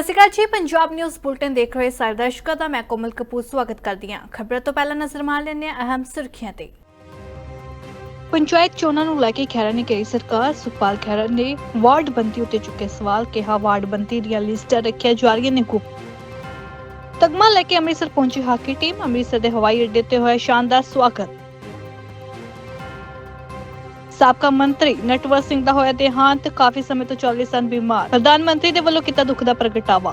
ਸਤਿ ਸ਼੍ਰੀ ਅਕਾਲ ਜੀ। Punjab news bulletin ਦੇਖ ਰਹੇ ਸਾਰੇ ਦਰਸ਼ਕਾਂ ਦਾ ਮੈਂ ਕੋਮਲ ਕਪੂਰ ਸਵਾਗਤ ਕਰਦੀ ਹਾਂ। ਖਬਰਾਂ ਤੋਂ ਪਹਿਲਾਂ ਨਜ਼ਰ ਮਾਰ ਲੈਂਦੇ ਹਾਂ ਅਹਿਮ ਸੁਰਖੀਆਂ ਤੇ। ਪੰਚਾਇਤ ਚੋਣਾਂ ਨੂੰ ਲੈ ਕੇ ਖਹਿਰਾ ਨੇ ਕਹੀ ਸਰਕਾਰ। ਸੁਖਪਾਲ ਖਹਿਰਾ ਨੇ ਵਾਰਡ ਬੰਦੀ ਉੱਤੇ ਚੁੱਕੇ ਸਵਾਲ, ਕਿਹਾ ਵਾਰਡ ਬੰਦੀ ਦੀਆਂ ਲਿਸਟਾਂ ਰੱਖਿਆ ਜਾ ਰਹੀਆਂ ਨੇ ਗੁਪਤ ਤਗਮਾ ਲੈ ਕੇ ਅੰਮ੍ਰਿਤਸਰ ਪਹੁੰਚੀ ਹਾਕੀ ਟੀਮ। ਅੰਮ੍ਰਿਤਸਰ ਦੇ ਹਵਾਈ ਅੱਡੇ ਤੇ ਹੋਇਆ ਸ਼ਾਨਦਾਰ ਸਵਾਗਤ। ਸਾਬਕਾ ਮੰਤਰੀ ਨਟਵਰ ਸਿੰਘ ਦਾ ਹੋਇਆ ਦੇਹਾਂਤ, ਕਾਫੀ ਸਮੇਂ ਤੋਂ ਚੱਲ ਰਹੇ ਸਨ ਬਿਮਾਰ। ਪ੍ਰਧਾਨ ਮੰਤਰੀ ਦੇ ਵੱਲੋਂ ਕੀਤਾ ਦੁੱਖ ਦਾ ਪ੍ਰਗਟਾਵਾ।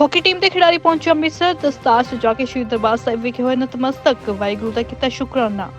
ਹਾਕੀ ਟੀਮ ਦੇ ਖਿਡਾਰੀ ਪਹੁੰਚੇ ਅੰਮ੍ਰਿਤਸਰ। ਦਸਤਾਰ ਸਜਾ ਕੇ ਸ਼੍ਰੀ ਦਰਬਾਰ ਸਾਹਿਬ ਵਿਖੇ ਹੋਏ ਨਤਮਸਤਕ। ਵਾਹਿਗੁਰੂ ਦਾ ਕੀਤਾ ਸ਼ੁਕਰਾਨਾ।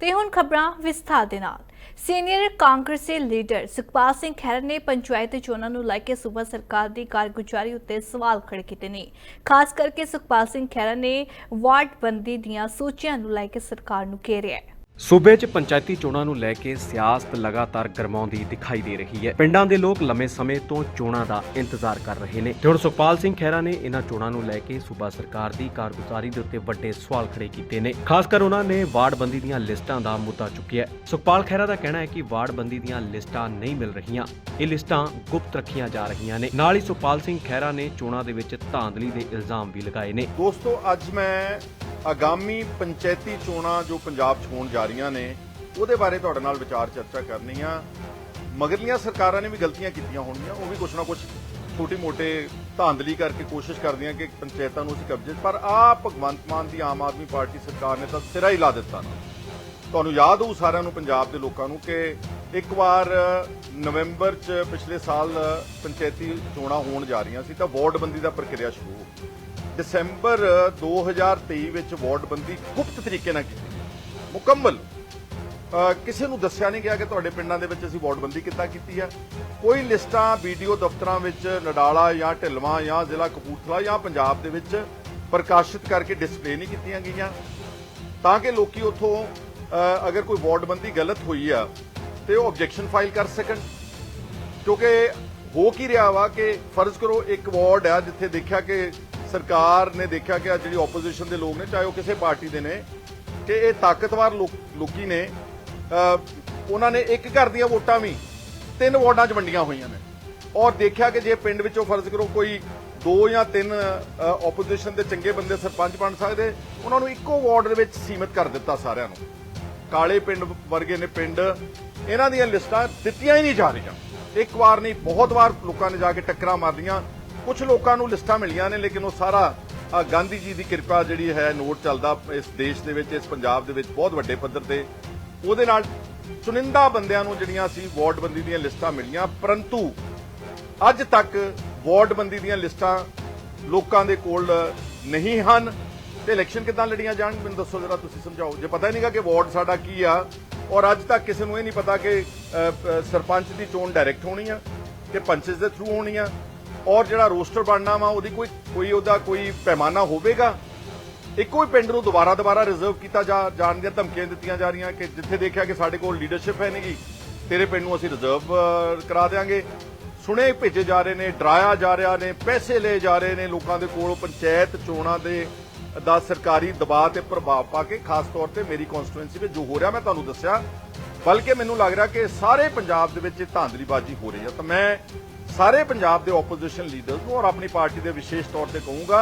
ਤੇ ਹੁਣ ਖਬਰਾਂ ਵਿਸਥਾਰ ਦੇ ਨਾਲ। ਸੀਨੀਅਰ ਕਾਂਗਰਸੀ ਲੀਡਰ ਸੁਖਪਾਲ ਸਿੰਘ ਖਹਿਰਾ ਨੇ ਪੰਚਾਇਤ ਚੋਣਾਂ ਨੂੰ ਲੈ ਕੇ ਸੂਬਾ ਸਰਕਾਰ ਦੀ ਕਾਰਗੁਜ਼ਾਰੀ ਉੱਤੇ ਸਵਾਲ ਖੜੇ ਕੀਤੇ ਨੇ। ਖਾਸ ਕਰਕੇ ਸੁਖਪਾਲ ਸਿੰਘ ਖਹਿਰਾ ਨੇ ਵਾਰਡ ਬੰਦੀ ਦੀਆਂ ਸੂਚੀਆਂ ਨੂੰ ਲੈ ਕੇ ਸਰਕਾਰ ਨੂੰ ਘੇਰਿਆ ਹੈ। ਸੂਬੇ 'ਚ ਪੰਚਾਇਤੀ ਚੋਣਾਂ ਨੂੰ ਲੈ ਕੇ ਸਿਆਸਤ ਲਗਾਤਾਰ ਗਰਮਾਉਂਦੀ ਦਿਖਾਈ ਦੇ ਰਹੀ ਹੈ। ਪਿੰਡਾਂ ਦੇ ਲੋਕ ਲੰਮੇ ਸਮੇਂ ਤੋਂ ਚੋਣਾਂ ਦਾ ਇੰਤਜ਼ਾਰ ਕਰ ਰਹੇ ਨੇ। ਤੇ ਹੁਣ ਸੁਖਪਾਲ ਸਿੰਘ ਖਹਿਰਾ ਨੇ ਇਹਨਾਂ ਚੋਣਾਂ ਨੂੰ ਲੈ ਕੇ ਸੂਬਾ ਸਰਕਾਰ ਦੀ ਕਾਰਗੁਜ਼ਾਰੀ ਦੇ ਉੱਤੇ ਵੱਡੇ ਸਵਾਲ ਖੜੇ ਕੀਤੇ ਨੇ। ਖਾਸ ਕਰ ਉਹਨਾਂ ਨੇ ਵਾਰਡਬੰਦੀ ਦੀਆਂ ਲਿਸਟਾਂ ਦਾ ਮੁੱਦਾ ਚੁੱਕਿਆ ਸੁਖਪਾਲ ਖਹਿਰਾ ਦਾ ਕਹਿਣਾ ਹੈ ਕਿ ਵਾਰਡਬੰਦੀ ਦੀਆਂ ਲਿਸਟਾਂ ਨਹੀਂ ਮਿਲ ਰਹੀਆਂ। ਇਹ ਲਿਸਟਾਂ ਗੁਪਤ ਰੱਖੀਆਂ ਜਾ ਰਹੀਆਂ ਨੇ। ਨਾਲ ਹੀ ਸੁਖਪਾਲ ਸਿੰਘ ਖਹਿਰਾ ਨੇ ਚੋਣਾਂ ਦੇ ਵਿੱਚ ਧਾਂਦਲੀ ਦੇ ਇਲਜ਼ਾਮ ਵੀ ਲਗਾਏ ਨੇ। ਦੋਸਤੋ, ਅੱਜ ਮੈਂ ਆਗਾਮੀ ਪੰਚਾਇਤੀ ਚੋਣਾਂ ਜੋ ਪੰਜਾਬ 'ਚ ਹੋਣ ਜਾ ਰਹੀਆਂ ਨੇ, ਉਹਦੇ ਬਾਰੇ ਤੁਹਾਡੇ ਨਾਲ ਵਿਚਾਰ ਚਰਚਾ ਕਰਨੀ ਆ। ਮਗਰਲੀਆਂ ਸਰਕਾਰਾਂ ਨੇ ਵੀ ਗਲਤੀਆਂ ਕੀਤੀਆਂ ਹੋਣਗੀਆਂ, ਉਹ ਵੀ ਕੁਛ ਨਾ ਕੁਛ ਛੋਟੀ ਮੋਟੇ ਧਾਂਦਲੀ ਕਰਕੇ ਕੋਸ਼ਿਸ਼ ਕਰਦੀਆਂ ਕਿ ਪੰਚਾਇਤਾਂ ਨੂੰ ਅਸੀਂ ਕਬਜ਼ੇ ਪਰ ਆ ਭਗਵੰਤ ਮਾਨ ਦੀ ਆਮ ਆਦਮੀ ਪਾਰਟੀ ਸਰਕਾਰ ਨੇ ਤਾਂ ਸਿਰਾ ਹੀ ਲਾ ਦਿੱਤਾ। ਨਾ ਤੁਹਾਨੂੰ ਯਾਦ ਹੋਊ ਸਾਰਿਆਂ ਨੂੰ ਪੰਜਾਬ ਦੇ ਲੋਕਾਂ ਨੂੰ ਕਿ ਇੱਕ ਵਾਰ ਨਵੰਬਰ 'ਚ ਪਿਛਲੇ ਸਾਲ ਪੰਚਾਇਤੀ ਚੋਣਾਂ ਹੋਣ ਜਾ ਰਹੀਆਂ ਸੀ, ਤਾਂ ਵਾਰਡਬੰਦੀ ਦਾ ਪ੍ਰਕਿਰਿਆ ਸ਼ੁਰੂ ਹੋ ਗਈ। ਦਸੰਬਰ 2023 ਵਿੱਚ ਵਾਰਡਬੰਦੀ ਗੁਪਤ ਤਰੀਕੇ ਨਾਲ ਕੀਤੀ ਮੁਕੰਮਲ। ਕਿਸੇ ਨੂੰ ਦੱਸਿਆ ਨਹੀਂ ਗਿਆ ਕਿ ਤੁਹਾਡੇ ਪਿੰਡਾਂ ਦੇ ਵਿੱਚ ਅਸੀਂ ਵਾਰਡਬੰਦੀ ਕਿੱਦਾਂ ਕੀਤੀ ਹੈ। ਕੋਈ ਲਿਸਟਾਂ ਵੀਡੀਓ ਦਫ਼ਤਰਾਂ ਵਿੱਚ ਨਡਾਲਾ ਜਾਂ ਢਿਲਵਾਂ ਜਾਂ ਜ਼ਿਲ੍ਹਾ ਕਪੂਰਥਲਾ ਜਾਂ ਪੰਜਾਬ ਦੇ ਵਿੱਚ ਪ੍ਰਕਾਸ਼ਿਤ ਕਰਕੇ ਡਿਸਪਲੇ ਨਹੀਂ ਕੀਤੀਆਂ ਗਈਆਂ। ਤਾਂ ਕਿ ਲੋਕੀ ਉਥੋਂ ਅਗਰ ਕੋਈ ਵਾਰਡਬੰਦੀ ਗਲਤ ਹੋਈ ਆ, ਤੇ ਉਹ ਆਬਜੈਕਸ਼ਨ ਫਾਈਲ ਕਰ ਸਕਣ। ਕਿਉਂਕਿ ਹੋ ਕੀ ਰਿਹਾ ਵਾ ਕਿ ਫਰਜ਼ ਕਰੋ ਇੱਕ ਵਾਰਡ ਆ ਜਿੱਥੇ ਦੇਖਿਆ ਕਿ ਸਰਕਾਰ ਨੇ ਦੇਖਿਆ ਕਿ ਆ ਜਿਹੜੀ ਆਪੋਜੀਸ਼ਨ ਦੇ ਲੋਕ ਨੇ, ਚਾਹੇ ਉਹ ਕਿਸੇ ਪਾਰਟੀ ਦੇ ਨੇ, ਕਿ ਇਹ ਤਾਕਤਵਰ ਲੋਕ- ਲੋਕੀ ਨੇ ਉਹਨਾਂ ਨੇ ਇੱਕ ਘਰ ਦੀਆਂ ਵੋਟਾਂ ਵੀ ਤਿੰਨ ਵਾਰਡਾਂ 'ਚ ਵੰਡੀਆਂ ਹੋਈਆਂ ਨੇ। ਔਰ ਦੇਖਿਆ ਕਿ ਜੇ ਪਿੰਡ ਵਿੱਚੋਂ ਫਰਜ਼ ਕਰੋ ਕੋਈ ਦੋ ਜਾਂ ਤਿੰਨ ਆਪੋਜੀਸ਼ਨ ਦੇ ਚੰਗੇ ਬੰਦੇ ਸਰਪੰਚ ਬਣ ਸਕਦੇ, ਉਹਨਾਂ ਨੂੰ ਇੱਕੋ ਵਾਰਡ ਦੇ ਵਿੱਚ ਸੀਮਿਤ ਕਰ ਦਿੱਤਾ ਸਾਰਿਆਂ ਨੂੰ। ਕਾਲੇ ਪਿੰਡ ਵਰਗੇ ਨੇ ਪਿੰਡ, ਇਹਨਾਂ ਦੀਆਂ ਲਿਸਟਾਂ ਦਿੱਤੀਆਂ ਹੀ ਨਹੀਂ ਜਾ ਰਹੀਆਂ। ਇੱਕ ਵਾਰ ਨਹੀਂ, ਬਹੁਤ ਵਾਰ ਲੋਕਾਂ ਨੇ ਜਾ ਕੇ ਟੱਕਰਾਂ ਮਾਰਦੀਆਂ ਕੁਝ ਲੋਕਾਂ ਨੂੰ ਲਿਸਟਾਂ ਮਿਲੀਆਂ ਨੇ, ਲੇਕਿਨ ਉਹ ਸਾਰਾ ਗਾਂਧੀ ਜੀ ਦੀ ਕਿਰਪਾ ਜਿਹੜੀ ਹੈ, ਨੋਟ ਚੱਲਦਾ ਇਸ ਦੇਸ਼ ਦੇ ਵਿੱਚ, ਇਸ ਪੰਜਾਬ ਦੇ ਵਿੱਚ ਬਹੁਤ ਵੱਡੇ ਪੱਧਰ ਤੇ। ਉਹਦੇ ਨਾਲ ਚੁਣਿੰਦਾ ਬੰਦਿਆਂ ਨੂੰ ਜਿਹੜੀਆਂ ਸੀ ਵਾਰਡਬੰਦੀ ਦੀਆਂ ਲਿਸਟਾਂ ਮਿਲੀਆਂ, ਪਰੰਤੂ ਅੱਜ ਤੱਕ ਵਾਰਡਬੰਦੀ ਦੀਆਂ ਲਿਸਟਾਂ ਲੋਕਾਂ ਦੇ ਕੋਲ ਨਹੀਂ ਹਨ। ਤੇ ਇਲੈਕਸ਼ਨ ਕਿਦਾਂ ਲੜੀਆਂ ਜਾਣ, ਮੈਨੂੰ ਦੱਸੋ ਜਰਾ, ਤੁਸੀਂ ਸਮਝਾਓ। ਜੇ ਪਤਾ ਹੀ ਨਹੀਂਗਾ ਕਿ ਵਾਰਡ ਸਾਡਾ ਕੀ ਆ, ਔਰ ਅੱਜ ਤੱਕ ਕਿਸੇ ਨੂੰ ਇਹ ਨਹੀਂ ਪਤਾ ਕਿ ਸਰਪੰਚ ਦੀ ਚੋਣ ਡਾਇਰੈਕਟ ਹੋਣੀ ਆ, ਕਿ ਪੰਚਸ ਦੇ ਥਰੂ ਹੋਣੀ ਆ ਔਰ ਜਿਹੜਾ ਰੋਸਟਰ ਬਣਨਾ ਵਾ, ਉਹਦੀ ਕੋਈ ਕੋਈ ਉਹਦਾ ਕੋਈ ਪੈਮਾਨਾ ਹੋਵੇਗਾ? ਇੱਕੋ ਹੀ ਪਿੰਡ ਨੂੰ ਦੁਬਾਰਾ ਦੁਬਾਰਾ ਰਿਜ਼ਰਵ ਕੀਤਾ ਜਾ ਜਾਣ ਦੀਆਂ ਧਮਕੀਆਂ ਦਿੱਤੀਆਂ ਜਾ ਰਹੀਆਂ ਕਿ ਜਿੱਥੇ ਦੇਖਿਆ ਕਿ ਸਾਡੇ ਕੋਲ ਲੀਡਰਸ਼ਿਪ ਹੈ ਨਹੀਂਗੀ ਤੇਰੇ ਪਿੰਡ ਨੂੰ ਅਸੀਂ ਰਿਜ਼ਰਵ ਕਰਾ ਦੇਾਂਗੇ ਸੁਣੇ ਭੇਜੇ ਜਾ ਰਹੇ ਨੇ, ਡਰਾਇਆ ਜਾ ਰਿਹਾ ਨੇ, ਪੈਸੇ ਲਏ ਜਾ ਰਹੇ ਨੇ ਲੋਕਾਂ ਦੇ ਕੋਲ, ਪੰਚਾਇਤ ਚੋਣਾਂ ਦੇ ਦਾ ਸਰਕਾਰੀ ਦਬਾਅ ਤੇ ਪ੍ਰਭਾਵ ਪਾ ਕੇ, ਖਾਸ ਤੌਰ ਤੇ ਮੇਰੀ ਕਨਸਟੀਟੂਐਂਸੀ ਵਿੱਚ ਜੋ ਹੋ ਰਿਹਾ ਮੈਂ ਤੁਹਾਨੂੰ ਦੱਸਿਆ। ਬਲਕਿ ਮੈਨੂੰ ਲੱਗ ਰਿਹਾ ਕਿ ਸਾਰੇ ਪੰਜਾਬ ਦੇ ਵਿੱਚ ਇਹ ਧਾਂਦਲੀਬਾਜ਼ੀ ਹੋ ਰਹੀ ਹੈ। ਤਾਂ ਮੈਂ ਸਾਰੇ ਪੰਜਾਬ ਦੇ ਆਪੋਜੀਸ਼ਨ ਲੀਡਰਸ ਨੂੰ ਔਰ ਆਪਣੀ ਪਾਰਟੀ ਦੇ ਵਿਸ਼ੇਸ਼ ਤੌਰ ਤੇ ਕਹੂੰਗਾ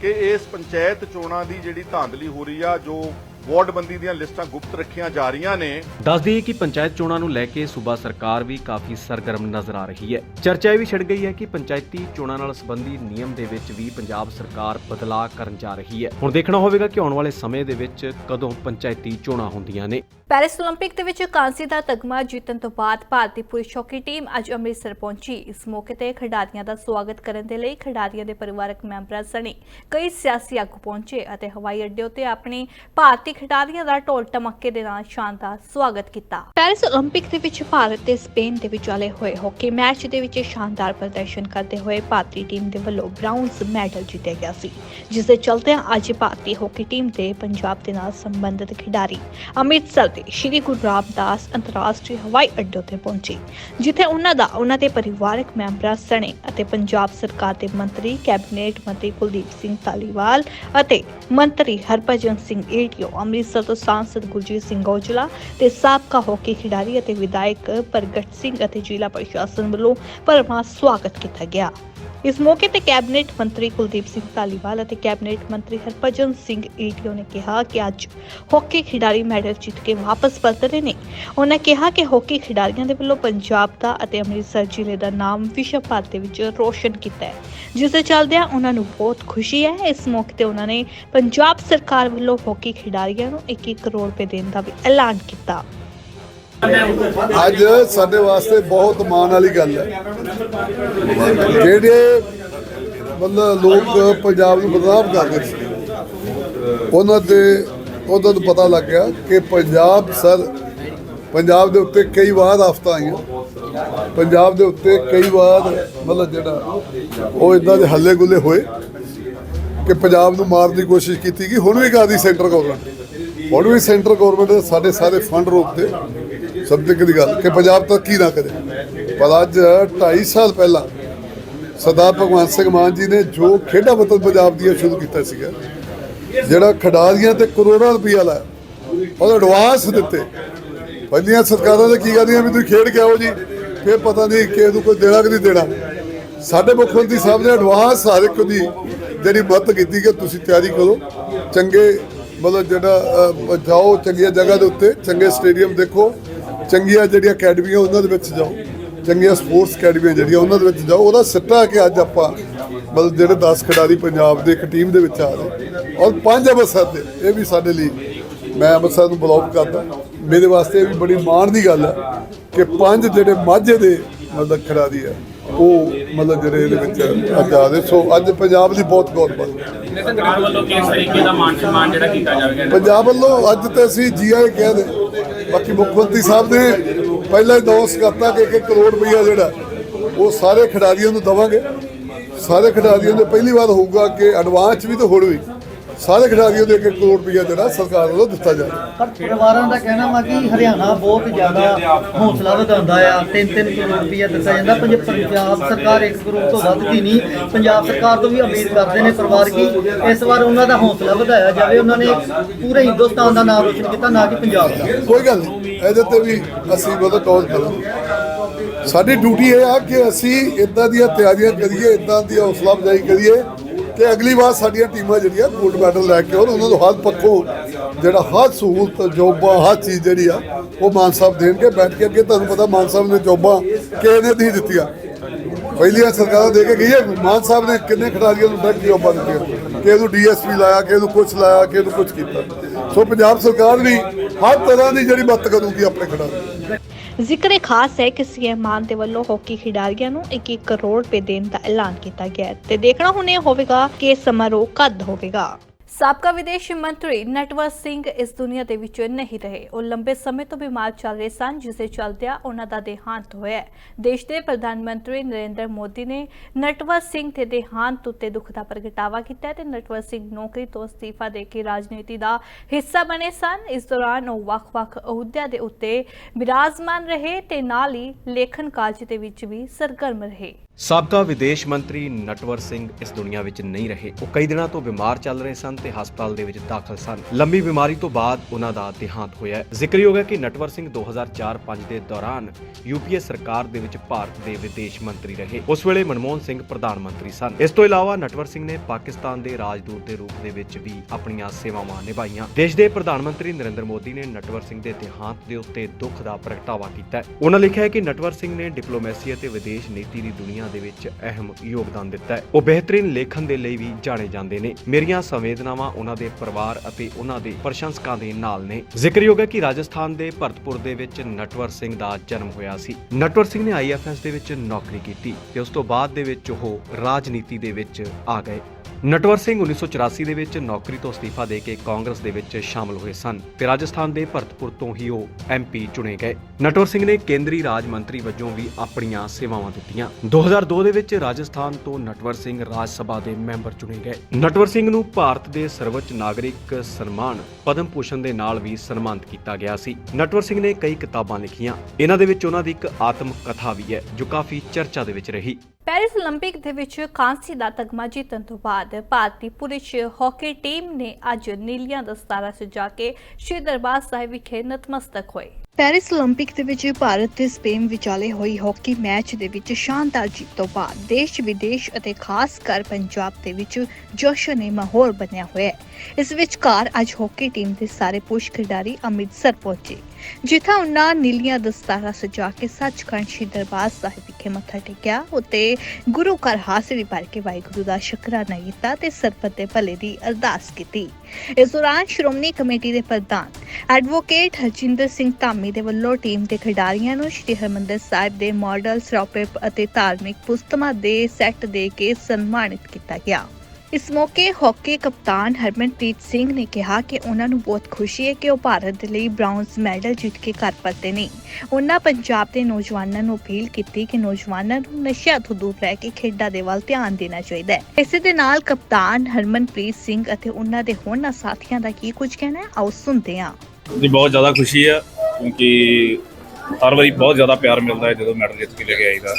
ਕਿ ਇਸ ਪੰਚਾਇਤ ਚੋਣਾਂ ਦੀ ਜਿਹੜੀ ਧਾਂਦਲੀ ਹੋ ਰਹੀ ਆ, ਜੋ ਵਾਰਡਬੰਦੀ ਦੀਆਂ ਲਿਸਟਾਂ ਗੁਪਤ ਰੱਖੀਆਂ ਜਾ ਰਹੀਆਂ ਨੇ ਦੱਸ ਦਈਏ ਕਿ ਪੰਚਾਇਤ ਚੋਣਾਂ ਨੂੰ ਲੈ ਕੇ ਸੂਬਾ ਸਰਕਾਰ ਵੀ ਕਾਫੀ ਸਰਗਰਮ ਨਜ਼ਰ ਆ ਰਹੀ ਹੈ ਚਰਚਾ ਇਹ ਵੀ ਛਿੜ ਗਈ ਹੈ ਕਿ ਪੰਚਾਇਤੀ ਚੋਣਾਂ ਨਾਲ ਸੰਬੰਧੀ ਨਿਯਮ ਦੇ ਵਿੱਚ ਵੀ ਪੰਜਾਬ ਸਰਕਾਰ ਬਦਲਾਅ ਕਰਨ ਜਾ ਰਹੀ ਹੈ ਹੁਣ ਦੇਖਣਾ ਹੋਵੇਗਾ ਕਿ ਆਉਣ ਵਾਲੇ ਸਮੇਂ ਦੇ ਵਿੱਚ ਕਦੋਂ ਪੰਚਾਇਤੀ ਚੋਣਾਂ ਹੁੰਦੀਆਂ ਨੇ ਪੈਰਿਸ 올림픽 ਦੇ ਵਿੱਚ ਕਾਂਸੀ ਦਾ ਤਗਮਾ ਜਿੱਤਣ ਤੋਂ ਬਾਅਦ ਭਾਰਤੀ ਪੁਰਸ਼ ਹਾਕੀ ਟੀਮ ਅੱਜ ਅੰਮ੍ਰਿਤਸਰ ਪਹੁੰਚੀ ਇਸ ਮੌਕੇ ਤੇ ਖਿਡਾਰੀਆਂ ਦਾ ਸਵਾਗਤ ਕਰਨ ਦੇ ਲਈ ਖਿਡਾਰੀਆਂ ਦੇ ਪਰਿਵਾਰਕ ਮੈਂਬਰਾਂ ਸਣੇ ਕਈ ਸਿਆਸੀ ਆਗੂ ਪਹੁੰਚੇ ਅਤੇ ਹਵਾਈ ਅੱਡੇ ਉੱਤੇ ਆਪਣੇ ਭਾਰਤੀ ਖਿਡਾਰੀਆਂ ਦਾ ਢੋਲ ਟਮੱਕੇ ਦੇ ਨਾਲ ਸ਼ਾਨਦਾਰ ਸਵਾਗਤ ਕੀਤਾ ਪੈਰਿਸ 올림픽 ਦੇ ਵਿੱਚ ਭਾਰਤ ਤੇ ਸਪੇਨ ਦੇ ਵਿਚਾਲੇ ਹੋਏ ਹਾਕੀ ਮੈਚ ਦੇ ਵਿੱਚ ਸ਼ਾਨਦਾਰ ਪ੍ਰਦਰਸ਼ਨ ਕਰਦੇ ਹੋਏ ਭਾਰਤੀ ਟੀਮ ਦੇ ਵੱਲੋਂ ਬ੍ਰਾਊਨਜ਼ ਮੈਡਲ ਜਿੱਤਿਆ ਗਿਆ ਸੀ ਜਿਸ ਦੇ ਚਲਦਿਆਂ ਅੱਜ ਭਾਰਤੀ ਹਾਕੀ ਟੀਮ ਦੇ ਪੰਜਾਬ ਦੇ ਨਾਲ ਸੰਬੰਧਿਤ ਖਿਡਾਰੀ ਅੰਮ੍ਰਿਤਸਰ ਦੇ ਸ਼੍ਰੀ ਗੁਰੂ ਰਾਮਦਾਸ ਅੰਤਰਰਾਸ਼ਟਰੀ ਹਵਾਈ ਅੱਡੇ ਤੇ ਪਹੁੰਚੇ ਜਿੱਥੇ ਉਹਨਾਂ ਦਾ ਉਹਨਾਂ ਦੇ ਪਰਿਵਾਰਕ ਮੈਂਬਰਾਂ ਸਣੇ ਅਤੇ ਪੰਜਾਬ ਸਰਕਾਰ ਦੇ ਮੰਤਰੀ ਕੈਬਨਿਟ ਮੰਤਰੀ ਕੁਲਦੀਪ ਸਿੰਘ ਧਾਲੀਵਾਲ ਅਤੇ ਮੰਤਰੀ ਹਰਭਜਨ ਸਿੰਘ ਏਡੀਓ ਅੰਮ੍ਰਿਤਸਰ ਤੋਂ ਸਾਂਸਦ ਗੁਰਜੀਤ ਸਿੰਘ ਔਜਲਾ ਤੇ ਸਾਬਕਾ ਹਾਕੀ ਖਿਡਾਰੀ ਅਤੇ ਵਿਧਾਇਕ ਪ੍ਰਗਟ ਸਿੰਘ ਅਤੇ ਜ਼ਿਲ੍ਹਾ ਪ੍ਰਸ਼ਾਸਨ ਵੱਲੋਂ ਭਰਵਾਂ ਸਵਾਗਤ ਕੀਤਾ ਗਿਆ। ਇਸ ਮੌਕੇ ਤੇ ਕੈਬਨਿਟ ਮੰਤਰੀ ਕੁਲਦੀਪ ਸਿੰਘ ਧਾਲੀਵਾਲ ਅਤੇ ਕੈਬਨਿਟ ਮੰਤਰੀ ਹਰਭਜਨ ਸਿੰਘ ਈਟੀਓ ਨੇ ਕਿਹਾ ਕਿ ਅੱਜ ਹਾਕੀ ਖਿਡਾਰੀ ਮੈਡਲ ਜਿੱਤ ਕੇ ਵਾਪਸ ਪਰਤ ਰਹੇ ਨੇ। ਉਹਨਾਂ ਕਿਹਾ ਕਿ ਹਾਕੀ ਖਿਡਾਰੀਆਂ ਦੇ ਵੱਲੋਂ ਪੰਜਾਬ ਦਾ ਅਤੇ ਅੰਮ੍ਰਿਤਸਰ ਜ਼ਿਲ੍ਹੇ ਦਾ ਨਾਮ ਵਿਸ਼ਵ ਭਰ ਦੇ ਵਿੱਚ ਰੋਸ਼ਨ ਕੀਤਾ ਹੈ। ਜਿਸ ਦੇ ਚੱਲਦਿਆਂ ਉਹਨਾਂ ਨੂੰ ਬਹੁਤ ਖੁਸ਼ੀ ਹੈ। ਇਸ ਮੌਕੇ ਤੇ ਉਹਨਾਂ ਨੇ ਪੰਜਾਬ ਸਰਕਾਰ ਵੱਲੋਂ ਹਾਕੀ ਖਿਡਾਰੀਆਂ ਨੂੰ 1-1 ਕਰੋੜ ਰੁਪਏ ਦੇਣ ਦਾ ਵੀ ਐਲਾਨ ਕੀਤਾ। ਅੱਜ ਸਾਡੇ ਵਾਸਤੇ ਬਹੁਤ ਮਾਣ ਵਾਲੀ ਗੱਲ ਹੈ। ਜਿਹੜੇ ਮਤਲਬ ਲੋਕ ਪੰਜਾਬ ਨੂੰ ਬਦਨਾਮ ਕਰਦੇ ਸੀ, ਉਹਨਾਂ ਦੇ, ਉਹਨਾਂ ਨੂੰ ਪਤਾ ਲੱਗ ਗਿਆ ਕਿ ਪੰਜਾਬ ਸਰ, ਪੰਜਾਬ ਦੇ ਉੱਤੇ ਕਈ ਵਾਰ ਆਫਤਾਂ ਆਈਆਂ। ਪੰਜਾਬ ਦੇ ਉੱਤੇ ਕਈ ਵਾਰ ਮਤਲਬ ਜਿਹੜਾ ਉਹ ਇਦਾਂ ਦੇ ਹੱਲੇ ਗੁੱਲੇ ਹੋਏ ਕਿ ਪੰਜਾਬ ਨੂੰ ਮਾਰਨ ਦੀ ਕੋਸ਼ਿਸ਼ ਕੀਤੀ ਕਿ ਹੁਣ ਵੀ ਕਰਦੀ ਸੈਂਟਰ ਗਵਰਨਮੈਂਟ ਹੁਣ ਵੀ ਸੈਂਟਰ ਗਵਰਨਮੈਂਟ ਦੇ ਸਾਡੇ ਸਾਰੇ ਫੰਡ ਰੋਕਦੇ ਸਭ ਤੋਂ ਦੀ ਗੱਲ, ਕਿ ਪੰਜਾਬ ਤਰੱਕੀ ਨਾ ਕਰੇ। ਪਰ ਅੱਜ 2.5 ਸਾਲ ਪਹਿਲਾਂ ਸਰਦਾਰ ਭਗਵੰਤ ਸਿੰਘ ਮਾਨ ਜੀ ਨੇ ਜੋ ਖੇਡਾਂ ਵਤਨ ਪੰਜਾਬ ਦੀਆਂ ਸ਼ੁਰੂ ਕੀਤਾ ਸੀਗਾ, ਜਿਹੜਾ ਖਿਡਾਰੀਆਂ ਤੇ ਕਰੋੜਾਂ ਰੁਪਈਆ ਲਾਇਆ ਉਹ ਐਡਵਾਂਸ ਦਿੱਤੇ। ਪਹਿਲੀਆਂ ਸਰਕਾਰਾਂ ਨੇ ਕੀ ਕਰਦੀਆਂ ਵੀ ਤੁਸੀਂ ਖੇਡ ਕੇ ਆਓ ਜੀ, ਫਿਰ ਪਤਾ ਨਹੀਂ ਕਿ ਨੂੰ ਕੋਈ ਦੇਣਾ ਕਿ ਨਹੀਂ ਦੇਣਾ। ਸਾਡੇ ਮੁੱਖ ਮੰਤਰੀ ਸਾਹਿਬ ਨੇ ਐਡਵਾਂਸ ਹਰ ਇੱਕ ਦੀ ਜਿਹੜੀ ਮਦਦ ਕੀਤੀ ਕਿ ਤੁਸੀਂ ਤਿਆਰੀ ਕਰੋ, ਚੰਗੇ ਮਤਲਬ ਜਿਹੜਾ ਜਾਓ ਚੰਗੀਆਂ ਜਗ੍ਹਾ ਦੇ ਉੱਤੇ, ਚੰਗੇ ਸਟੇਡੀਅਮ ਦੇਖੋ, ਚੰਗੀਆਂ ਜਿਹੜੀਆਂ ਅਕੈਡਮੀਆਂ ਉਹਨਾਂ ਦੇ ਵਿੱਚ ਜਾਓ, ਚੰਗੀਆਂ ਸਪੋਰਟਸ ਅਕੈਡਮੀਆਂ ਜਿਹੜੀਆਂ ਉਹਨਾਂ ਦੇ ਵਿੱਚ ਜਾਓ, ਉਹਦਾ ਸਿੱਟਾ ਕਿ ਅੱਜ ਆਪਾਂ ਮਤਲਬ ਜਿਹੜੇ 10 ਖਿਡਾਰੀ ਪੰਜਾਬ ਦੇ ਇੱਕ ਟੀਮ ਦੇ ਵਿੱਚ ਆ ਰਹੇ ਔਰ ਪੰਜ ਅੰਮ੍ਰਿਤਸਰ ਦੇ, ਇਹ ਵੀ ਸਾਡੇ ਲਈ ਮੈਂ ਅੰਮ੍ਰਿਤਸਰ ਨੂੰ ਬਲੌਕ ਕਰਦਾ। ਮੇਰੇ ਵਾਸਤੇ ਇਹ ਵੀ ਬੜੀ ਮਾਣ ਦੀ ਗੱਲ ਹੈ ਕਿ ਪੰਜ ਜਿਹੜੇ ਮਾਝੇ ਦੇ ਮਤਲਬ ਖਿਡਾਰੀ ਆ ਉਹ ਮਤਲਬ ਜਿਹੜੇ ਇਹਦੇ ਵਿੱਚ ਅੱਜ ਆ ਰਹੇ। ਸੋ ਅੱਜ ਪੰਜਾਬ ਦੀ ਬਹੁਤ ਬਹੁਤ ਬਹੁਤ ਪੰਜਾਬ ਵੱਲੋਂ ਕਿਸ ਤਰੀਕੇ ਦਾ ਮਾਨ ਸਨਮਾਨ ਜਿਹੜਾ ਕੀਤਾ ਜਾਵੇਗਾ ਪੰਜਾਬ ਵੱਲੋਂ ਅੱਜ ਤੇ ਅਸੀਂ ਜੀਆਈ ਕਹਿ ਦੇ। ਬਾਕੀ ਮੁੱਖ ਮੰਤਰੀ ਸਾਹਿਬ ਨੇ ਪਹਿਲਾਂ ਹੀ ਅਨਾਉਂਸ ਕਰਤਾ ਕਿ 1 ਕਰੋੜ ਰੁਪਈਆ ਜਿਹੜਾ ਉਹ ਸਾਰੇ ਖਿਡਾਰੀਆਂ ਨੂੰ ਦਵਾਂਗੇ। ਸਾਰੇ ਖਿਡਾਰੀਆਂ ਨੂੰ ਪਹਿਲੀ ਵਾਰ ਹੋਊਗਾ ਕਿ ਐਡਵਾਂਸ ਵੀ ਤੇ ਹੁਣ ਵੀ। ਸਾਰੇ ਖਿਡਾਰੀਆਂ ਨੂੰ 1 ਕਰੋੜ ਰੁਪਈਆ ਜਿਹੜਾ ਸਰਕਾਰ ਵੱਲੋਂ ਦਿੱਤਾ ਜਾਏਗਾ ਪਰ ਪਰਿਵਾਰਾਂ ਦਾ ਕਹਿਣਾ ਵਾ ਕਿ ਹਰਿਆਣਾ ਬਹੁਤ ਜ਼ਿਆਦਾ ਹੌਸਲਾ ਵਧਾਉਂਦਾ ਆ। 3-3 ਕਰੋੜ ਰੁਪਈਆ ਦਿੱਤਾ ਜਾਂਦਾ। ਪੰਜ ਪੰਜਾਬ ਸਰਕਾਰ 1 ਕਰੋੜ ਤੋਂ ਵੱਧ ਦੀ ਨਹੀਂ। ਪੰਜਾਬ ਸਰਕਾਰ ਤੋਂ ਵੀ ਉਮੀਦ ਕਰਦੇ ਨੇ ਪਰਿਵਾਰ ਕੀ ਇਸ ਵਾਰ ਉਹਨਾਂ ਦਾ ਹੌਸਲਾ ਵਧਾਇਆ ਜਾਵੇ। ਉਹਨਾਂ ਨੇ ਪੂਰੇ ਹਿੰਦੁਸਤਾਨ ਦਾ ਨਾਮ ਰੋਸ਼ਨ ਕੀਤਾ ਨਾ ਕਿ ਪੰਜਾਬ ਦਾ। ਕੋਈ ਗੱਲ ਨਹੀਂ। ਇਹਦੇ ਤੇ ਵੀ ਅਸੀਂ ਮਦਦ ਟੋਲ ਕਰਾਂਗੇ। ਸਾਡੀ ਡਿਊਟੀ ਇਹ ਆ ਕਿ ਅਸੀਂ ਇਦਾਂ ਦੀਆਂ ਤਿਆਰੀਆਂ ਕਰੀਏ ਇਦਾਂ ਦੀ ਹੌਸਲਾ ਅਫਜ਼ਾਈ ਕਰੀਏ। ਕਿ ਅਗਲੀ ਵਾਰ ਸਾਡੀਆਂ ਟੀਮਾਂ ਜਿਹੜੀਆਂ 골ਡ ਮੈਡਲ ਲੈ ਕੇ ਆਉਣ, ਉਹਨਾਂ ਨੂੰ ਹਰ ਪੱਖੋਂ ਜਿਹੜਾ ਹਰ ਸਹੂਲਤ, ਜੋਬਾਂ, ਹਰ ਚੀਜ਼ ਜਿਹੜੀ ਆ, ਉਹ ਮਾਨ ਸਾਹਿਬ ਦੇਣਗੇ। ਬੈਠ ਕੇ ਅੱਗੇ ਤੁਹਾਨੂੰ ਪਤਾ ਮਾਨ ਸਾਹਿਬ ਨੇ ਜੋਬਾਂ ਕਿਸੇ ਨੇ ਦਿੱਤੀਆਂ। ਪਹਿਲੀਆਂ ਸਰਕਾਰਾਂ ਦੇ ਕੇ ਗਈਆਂ ਮਾਨ ਸਾਹਿਬ ਨੇ ਕਿੰਨੇ ਖਿਡਾਰੀਆਂ ਨੂੰ ਡਾਇਰੈਕਟ ਜੋਬਾਂ ਦਿੱਤੀਆਂ? ਕਿਸੇ ਨੂੰ ਡੀਐਸਪੀ ਲਾਇਆ, ਕਿਸੇ ਨੂੰ ਕੁਛ ਲਾਇਆ, ਕਿਸੇ ਨੂੰ ਕੁਛ ਕੀਤਾ। ਸੋ ਪੰਜਾਬ ਸਰਕਾਰ ਵੀ ਹਰ ਤਰ੍ਹਾਂ ਦੀ ਜਿਹੜੀ ਮਦਦ ਕਰੂਗੀ ਆਪਣੇ ਖਿਡਾਰੀਆਂ ਜ਼ਿਕਰ ਖਾਸ ਹੈ ਕਿ ਸੀਐਮ ਮਾਨ ਦੇ ਵੱਲੋਂ ਹਾਕੀ ਖਿਡਾਰੀਆਂ ਨੂੰ 1-1 ਕਰੋੜ ਰੁਪਏ ਦੇਣ ਦਾ ਐਲਾਨ ਕੀਤਾ ਗਿਆ ਹੈ ਤੇ ਦੇਖਣਾ ਹੁਣ ਇਹ ਹੋਵੇਗਾ ਕਿ ਇਹ ਸਮਾਰੋਹ ਕਦ ਹੋਵੇਗਾ। ਸਾਬਕਾ ਵਿਦੇਸ਼ ਮੰਤਰੀ ਨਟਵਰ ਸਿੰਘ ਇਸ ਦੁਨੀਆ ਦੇ ਵਿੱਚ ਨਹੀਂ ਰਹੇ। ਉਹ ਲੰਬੇ ਸਮੇਂ ਤੋਂ ਬਿਮਾਰ ਚੱਲ ਰਹੇ ਸਨ ਜਿਸ ਦੇ ਚਲਦਿਆਂ ਉਹਨਾਂ ਦਾ ਦੇਹਾਂਤ ਹੋਇਆ ਦੇਸ਼ ਦੇ ਪ੍ਰਧਾਨ ਮੰਤਰੀ ਨਰਿੰਦਰ ਮੋਦੀ ਨੇ ਨਟਵਰ ਸਿੰਘ ਦੇ ਦੇਹਾਂਤ ਉੱਤੇ ਦੁੱਖ ਦਾ ਪ੍ਰਗਟਾਵਾ ਕੀਤਾ ਹੈ ਤੇ ਨਟਵਰ ਸਿੰਘ ਨੌਕਰੀ ਤੋਂ ਅਸਤੀਫਾ ਦੇ ਕੇ ਰਾਜਨੀਤੀ ਦਾ ਹਿੱਸਾ ਬਣੇ ਸਨ। ਇਸ ਦੌਰਾਨ ਉਹ ਵੱਖ-ਵੱਖ ਅਹੁਦਿਆਂ ਦੇ ਉੱਤੇ ਬਿਰਾਜਮਾਨ ਰਹੇ ਤੇ ਨਾਲ ਹੀ ਲੇਖਨ ਕਾਰਜ ਦੇ ਵਿੱਚ ਵੀ ਸਰਗਰਮ ਰਹੇ। ਸਾਬਕਾ ਵਿਦੇਸ਼ ਮੰਤਰੀ ਨਟਵਰ ਸਿੰਘ ਇਸ ਦੁਨੀਆ ਵਿੱਚ ਨਹੀਂ ਰਹੇ। ਉਹ ਕਈ ਦਿਨਾਂ ਤੋਂ ਬਿਮਾਰ ਚੱਲ ਰਹੇ ਸਨ ਤੇ ਹਸਪਤਾਲ ਦੇ ਵਿੱਚ ਦਾਖਲ ਸਨ। ਲੰਬੀ ਬਿਮਾਰੀ ਤੋਂ ਬਾਅਦ ਉਹਨਾਂ ਦਾ ਦੇਹਾਂਤ ਹੋਇਆ ਜ਼ਿਕਰਯੋਗ ਹੈ ਕਿ ਨਟਵਰ ਸਿੰਘ 2004-5 ਦੇ ਦੌਰਾਨ ਯੂਪੀਏ ਸਰਕਾਰ ਦੇ ਵਿੱਚ ਭਾਰਤ ਦੇ ਵਿਦੇਸ਼ ਮੰਤਰੀ ਰਹੇ। ਉਸ ਵੇਲੇ ਮਨਮੋਹਨ ਸਿੰਘ ਪ੍ਰਧਾਨ ਮੰਤਰੀ ਸਨ। ਇਸ ਤੋਂ ਇਲਾਵਾ ਨਟਵਰ ਸਿੰਘ ਨੇ ਪਾਕਿਸਤਾਨ ਦੇ ਰਾਜਦੂਤ ਦੇ ਰੂਪ ਦੇ ਵਿੱਚ ਵੀ ਆਪਣੀਆਂ ਸੇਵਾਵਾਂ ਨਿਭਾਈਆਂ। ਦੇਸ਼ ਦੇ ਪ੍ਰਧਾਨ ਮੰਤਰੀ ਨਰਿੰਦਰ ਮੋਦੀ ਨੇ ਨਟਵਰ ਸਿੰਘ ਦੇ ਦੇਹਾਂਤ ਦੇ ਉੱਤੇ ਦੁੱਖ ਦਾ ਪ੍ਰਗਟਾਵਾ ਕੀਤਾ ਹੈ। ਉਹਨਾਂ ਲਿਖਿਆ ਹੈ ਕਿ ਨਟਵਰ ਸਿੰਘ ਨੇ ਡਿਪਲੋਮੇਸੀ ਅਤੇ ਵਿਦੇਸ਼ ਨੀਤੀ ਦੀ ਦੁਨੀਆ ਦੇ ਵਿੱਚ ਅਹਿਮ ਯੋਗਦਾਨ ਦਿੱਤਾ ਹੈ। ਉਹ ਬਿਹਤਰੀਨ ਲੇਖਨ ਦੇ ਲਈ ਵੀ ਜਾਣੇ ਜਾਂਦੇ ਨੇ। ਮੇਰੀਆਂ ਸੰਵੇਦਨਾਵਾਂ ਉਹਨਾਂ ਦੇ ਪਰਿਵਾਰ ਅਤੇ ਉਹਨਾਂ ਦੇ ਪ੍ਰਸ਼ੰਸਕਾਂ ਦੇ ਨਾਲ ਨੇ। ਜ਼ਿਕਰਯੋਗ ਹੈ ਕਿ ਰਾਜਸਥਾਨ ਦੇ ਭਰਤਪੁਰ ਦੇ ਵਿੱਚ ਨਟਵਰ ਸਿੰਘ ਦਾ ਜਨਮ ਹੋਇਆ ਸੀ। ਨਟਵਰ ਸਿੰਘ ਨੇ ਆਈਐਫਐਸ ਦੇ ਵਿੱਚ ਨੌਕਰੀ ਕੀਤੀ ਤੇ ਉਸ ਤੋਂ ਬਾਅਦ ਦੇ ਵਿੱਚ ਉਹ ਰਾਜਨੀਤੀ ਦੇ ਵਿੱਚ ਆ ਗਏ। ਨਟਵਰ ਸਿੰਘ 1984 ਦੇ ਵਿੱਚ ਨੌਕਰੀ ਤੋਂ ਅਸਤੀਫਾ ਦੇ ਕੇ ਕਾਂਗਰਸ ਦੇ ਵਿੱਚ ਸ਼ਾਮਲ ਹੋਏ ਸਨ ਤੇ ਰਾਜਸਥਾਨ ਦੇ ਭਰਤਪੁਰ ਤੋਂ ਹੀ ਉਹ ਐਮਪੀ ਚੁਣੇ ਗਏ। ਨਟਵਰ ਸਿੰਘ ਨੇ ਕੇਂਦਰੀ ਰਾਜ ਮੰਤਰੀ ਵਜੋਂ ਵੀ ਆਪਣੀਆਂ ਸੇਵਾਵਾਂ ਦਿੱਤੀਆਂ। 2002 ਦੇ ਵਿੱਚ ਰਾਜਸਥਾਨ ਤੋਂ ਨਟਵਰ ਸਿੰਘ ਰਾਜ ਸਭਾ ਦੇ ਮੈਂਬਰ ਚੁਣੇ ਗਏ। ਨਟਵਰ ਸਿੰਘ ਨੂੰ ਭਾਰਤ ਦੇ ਸਰਵਉੱਚ ਨਾਗਰਿਕ ਸਨਮਾਨ, ਪਦਮ ਭੂਸ਼ਣ ਦੇ ਨਾਲ ਵੀ ਸਨਮਾਨਿਤ ਕੀਤਾ ਗਿਆ ਸੀ। ਨਟਵਰ ਸਿੰਘ ਨੇ ਕਈ ਕਿਤਾਬਾਂ ਲਿਖੀਆਂ। ਇਹਨਾਂ ਦੇ ਵਿੱਚ ਉਹਨਾਂ ਦੀ ਇੱਕ ਆਤਮ ਕਥਾ ਵੀ ਹੈ, ਜੋ ਕਾਫੀ ਚਰਚਾ ਦੇ ਵਿੱਚ ਰਹੀ। ਪੈਰਿਸ 올림픽 ਦੇ ਵਿੱਚ ਕਾਂਸੀ ਦਾ ਤਗਮਾ ਜਿੱਤਣ ਤੋਂ ਬਾਅਦ ਭਾਰਤੀ ਪੁਰਸ਼ ਹਾਕੀ ਟੀਮ ਨੇ ਅੱਜ ਨੀਲੀਆਂ ਦਸਤਾਰਾਂ ਸਜਾ ਕੇ ਸ਼੍ਰੀ ਦਰਬਾਰ ਸਾਹਿਬ ਵਿਖੇ ਨਤਮਸਤਕ ਹੋਏ ਪੈਰਿਸ 올림픽 ਦੇ ਵਿੱਚ ਭਾਰਤ ਤੇ ਸਪੇਨ ਵਿਚਾਲੇ ਹੋਈ ਹਾਕੀ ਮੈਚ ਦੇ ਵਿੱਚ ਸ਼ਾਨਦਾਰ ਜਿੱਤ ਤੋਂ ਬਾਅਦ ਦੇਸ਼ ਵਿਦੇਸ਼ ਅਤੇ ਖਾਸ ਕਰ ਪੰਜਾਬ ਦੇ ਵਿੱਚ ਜਸ਼ਨ ਦੇ ਮਾਹੌਲ ਬਣਿਆ ਹੋਇਆ ਹੈ ਇਸ ਵਿਚਕਾਰ ਅੱਜ ਹਾਕੀ ਟੀਮ ਦੇ ਸਾਰੇ ਪੁਰਸ਼ ਖਿਡਾਰੀ ਅੰਮ੍ਰਿਤਸਰ ਪਹੁੰਚੇ ਜਿੱਥੇ ਉਹਨਾਂ ਨੀਲੀਆਂ ਦਸਤਾਰਾਂ ਸਜਾ ਕੇ ਸੱਚਖੰਡ ਸ਼੍ਰੀ ਦਰਬਾਰ ਸਾਹਿਬ ਵਿਖੇ ਮੱਥਾ ਟੇਕਿਆ ਉਤੇ ਗੁਰੂ ਘਰ ਹਾਜ਼ਰੀ ਭਰ ਕੇ ਵਾਹਿਗੁਰੂ ਦਾ ਸ਼ੁਕਰਾਨਾ ਕੀਤਾ ਤੇ ਸਰਬੱਤ ਦੇ ਭਲੇ ਦੀ ਅਰਦਾਸ ਕੀਤੀ ਇਸ ਦੌਰਾਨ ਸ਼੍ਰੋਮਣੀ ਕਮੇਟੀ ਦੇ ਪ੍ਰਧਾਨ ਐਡਵੋਕੇਟ ਹਰਜਿੰਦਰ ਸਿੰਘ ਧਾਮੀ ਦੇ ਵੱਲੋਂ ਟੀਮ ਦੇ ਖਿਡਾਰੀਆਂ ਨੂੰ ਸ਼੍ਰੀ ਹਰਮੰਦਰ ਸਾਹਿਬ ਦੇ ਮਾਡਲ, ਸਰੋਪਿਪ ਅਤੇ ਧਾਰਮਿਕ ਪੁਸਤਕਾਂ ਦੇ ਸੈੱਟ ਦੇ ਕੇ ਸਨਮਾਨਿਤ ਕੀਤਾ ਗਿਆ। ਇਸ ਮੌਕੇ ਹਾਕੀ ਕਪਤਾਨ ਹਰਮਨਪ੍ਰੀਤ ਸਿੰਘ ਨੇ ਕਿਹਾ ਕਿ ਉਹਨਾਂ ਨੂੰ ਬਹੁਤ ਖੁਸ਼ੀ ਹੈ ਕਿ ਉਹ ਭਾਰਤ ਦੇ ਲਈ ਬ੍ਰਾਊਨਜ਼ ਮੈਡਲ ਜਿੱਤ ਕੇ ਘਰ ਪਰਤੇ ਨੇ। ਉਹਨਾਂ ਪੰਜਾਬ ਦੇ ਨੌਜਵਾਨਾਂ ਨੂੰ ਅਪੀਲ ਕੀਤੀ ਕਿ ਨੌਜਵਾਨਾਂ ਨੂੰ ਨਸ਼ਿਆਂ ਤੋਂ ਦੂਰ ਰਹਿ ਕੇ ਖੇਡਾਂ ਦੇ ਵੱਲ ਧਿਆਨ ਦੇਣਾ ਚਾਹੀਦਾ ਹੈ। ਇਸੇ ਦੇ ਨਾਲ ਕਪਤਾਨ ਹਰਮਨਪ੍ਰੀਤ ਸਿੰਘ ਅਤੇ ਉਹਨਾਂ ਦੇ ਹੋਰਨਾਂ ਸਾਥੀਆਂ ਦਾ ਕੀ ਕੁਝ ਕਹਿਣਾ ਹੈ? ਆਓ ਸੁਣਦੇ ਹਾਂ। ਜੀ, ਬਹੁਤ ਜ਼ਿਆਦਾ ਖੁਸ਼ੀ ਆ ਕਿਉਂਕਿ ਹਰ ਵਾਰੀ ਬਹੁਤ ਜ਼ਿਆਦਾ ਪਿਆਰ ਮਿਲਦਾ ਹੈ ਜਦੋਂ ਮੈਡਲ ਜਿੱਤ ਕੇ ਲੈ ਕੇ ਆਈਦਾ।